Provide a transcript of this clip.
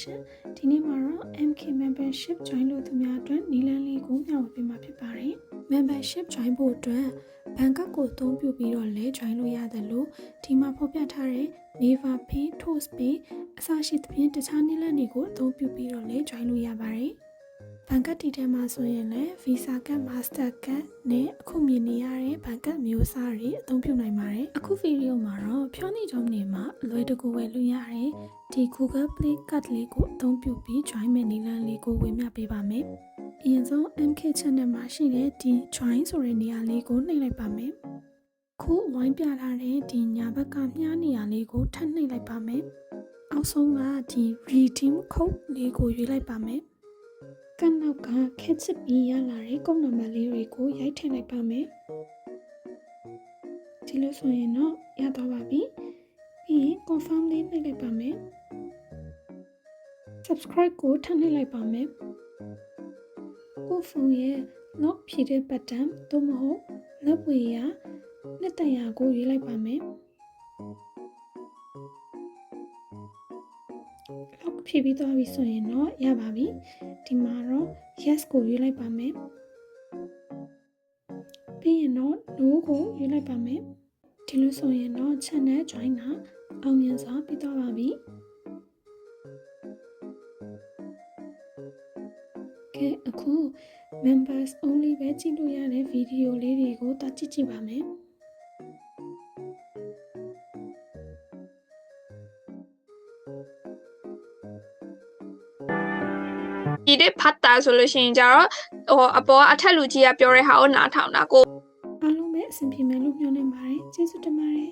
ရှင်ဒီနေ့မှာတော့ MK membership join လုပ်သူများအတွက်နီလန်းလေးကိုမျှဝေပေးမှာဖြစ်ပါတယ် membership join ဖို့အတွက်ဘန်ကောက်ကိုအသုံးပြုပြီးတော့လဲ join လို့ရတယ်လို့ဒီမှာဖော်ပြထားတဲ့ Naver Pay, Toast Pay အစရှိသဖြင့်တခြားနီလန်းတွေကိုအသုံးပြုပြီးတော့လဲ join လို့ရပါတယ် ဘန်ကတ်တီထဲမှာဆိုရင်လည်း Visa Card, Master Card နဲ့အခုမြင်နေရတဲ့ဘန်ကတ်မျိုးအစားတွေအသုံးပြုနိုင်ပါတယ်အခုဗီဒီယိုမှာတော့ဖြောနေကြုံနေမှာအလွယ်တကူဝယ်လို့ရတဲ့ဒီ Google Play Card လေးကိုအသုံးပြုပြီး join မဲ့နီလန်းလေးကိုဝေမျှပေးပါမယ်အရင်ဆုံး MK channel မှာရှိတဲ့ဒီ join ဆိုတဲ့နေရာလေးကိုနှိပ်လိုက်ပါမယ်ခုဝိုင်းပြထားတဲ့ဒီညာဘက်ကမြားနေရာလေးကိုထပ်နှိပ်လိုက်ပါမယ်အောက်ဆုံးကဒီ redeem code လေးကိုရွေးလိုက်ပါမယ် ကပ်နောက်ကခက်ချစ်ပြီးရလာတဲ့ကုန်းနံပါတ်လေးတွေကိုရိုက်ထည့်လိုက်ပါမယ်ဒီလိုဆိုရင်တော့ရတော့ပါပြီပြီးရင် confirm လေးနှိပ်လိုက်ပါမယ် subscribe ကိုထပ်နှိပ်လိုက်ပါမယ်ကိုဖုန်းရဲ့ lock ဖြည့်တဲ့ button သို့မဟုတ်လက်ဝေရနှစ်တရာကိုရွေးလိုက်ပါမယ် ဖြည့်ပြီးသွားပြီဆိုရင်တော့ရပါပြီဒီမှာတော့ yes ကိုရွေးလိုက်ပါမယ်ပြီးရင်တော့ no ကိုရွေးလိုက်ပါမယ်ဒီလိုဆိုရင်တော့ channel join တာအောင်မြင်စွာပြီးသွားပါပြီကဲအခု members only ပဲကြည့်လို့ရတဲ့ဗီဒီယိုလေးတွေကိုတာကြည့်ကြည့်ပါမယ် ဒီတစ်ဖတ်တာဆိုလို့ရှိရင်ကြတော့ဟိုအပေါ်အထက်လူကြီးကပြောတဲ့ဟာကိုနားထောင်တာကိုအားလုံးပဲအဆင်ပြေမယ်လို့မျှော်လင့်ပါတယ်ကျေးဇူးတင်ပါတယ်